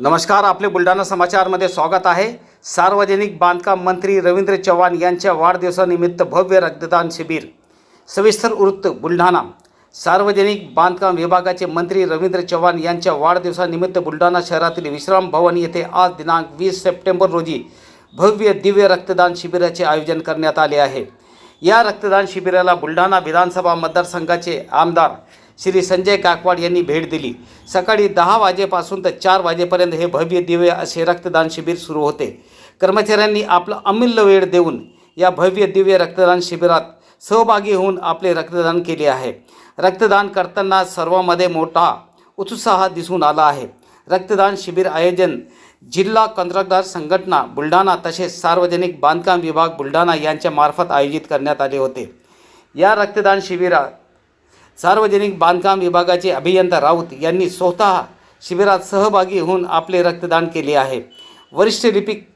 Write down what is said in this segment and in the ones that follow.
नमस्कार आपले बुलढाणा समाचारमध्ये स्वागत आहे. सार्वजनिक बांधकाम मंत्री रवींद्र चव्हाण यांच्या वाढदिवसानिमित्त भव्य रक्तदान शिबिर. सविस्तर वृत्त बुलढाणा. सार्वजनिक बांधकाम विभागाचे मंत्री रवींद्र चव्हाण यांच्या वाढदिवसानिमित्त बुलढाणा शहरातील विश्राम भवन येथे आज दिनांक वीस सप्टेंबर रोजी भव्य दिव्य रक्तदान शिबिराचे आयोजन करण्यात आले आहे. या रक्तदान शिबिराला बुलढाणा विधानसभा मतदारसंघाचे आमदार श्री संजय गायकवाड यांनी भेट दिली. सकाळी दहा वाजेपासून तर चार वाजेपर्यंत हे भव्य दिव्य असे रक्तदान शिबिर सुरू होते. कर्मचाऱ्यांनी आपला अमूल्य वेळ देऊन या भव्य दिव्य रक्तदान शिबिरात सहभागी होऊन आपले रक्तदान केले आहे. रक्तदान करताना सर्वांमध्ये मोठा उत्साह दिसून आला आहे. रक्तदान शिबिर आयोजन जिल्हा कंत्राटदार संघटना बुलढाणा तसेच सार्वजनिक बांधकाम विभाग बुलढाणा यांच्या मार्फत आयोजित करण्यात आले होते. या रक्तदान शिबिरात सार्वजनिक बांधकाम विभागाचे अभियंता राऊत यांनी स्वतः शिबिरात सहभागी होऊन आपले रक्तदान केले आहे. वरिष्ठ लिपिक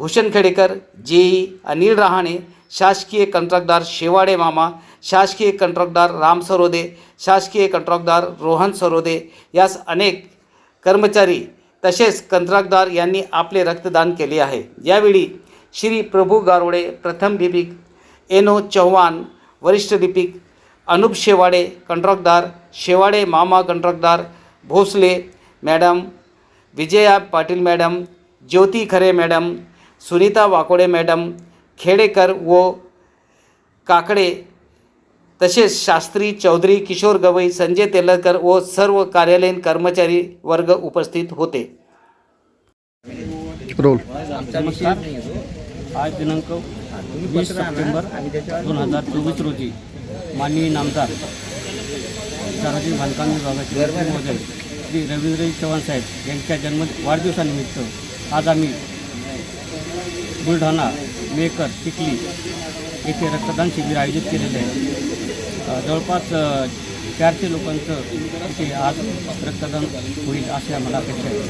भूषण खेडेकर जेई अनिल रहाणे शासकीय कंत्राटदार शेवाडे मामा शासकीय कंत्राटदार राम सरोदे शासकीय कंत्राटदार रोहन सरोदे यास अनेक कर्मचारी तसेच कंत्राटदार यांनी आपले रक्तदान केले आहे. यावेळी श्री प्रभू गारोडे प्रथम लिपिक एनो चव्हाण वरिष्ठ लिपिक अनुप शेवाडे कंत्राटदार शेवाडे मामा कंत्राटदार Bhosale madam Vijaya Patil madam Jyoti Khare madam Sunita Wakode madam Khedekar व काकडे तसेच शास्त्री चौधरी किशोर गवई संजय तेलकर व सर्व कार्यालयीन कर्मचारी वर्ग उपस्थित होते रोल आज दिनांक वीस सप्टेंबर दोन हजार चोवीस रोजी. माननीय नामदार सार्वजनिक बांधकाम विभागाचे महोदय श्री रवींद्र चव्हाण साहेब यांच्या जन्म वाढदिवसानिमित्त आज आम्ही बुलढाणा मेकर चिखली येथे रक्तदान शिबिर आयोजित केलेले आहे. जवळपास चारशे लोकांचं इथे आज रक्तदान होईल अशी आम्हाला अपेक्षा आहे.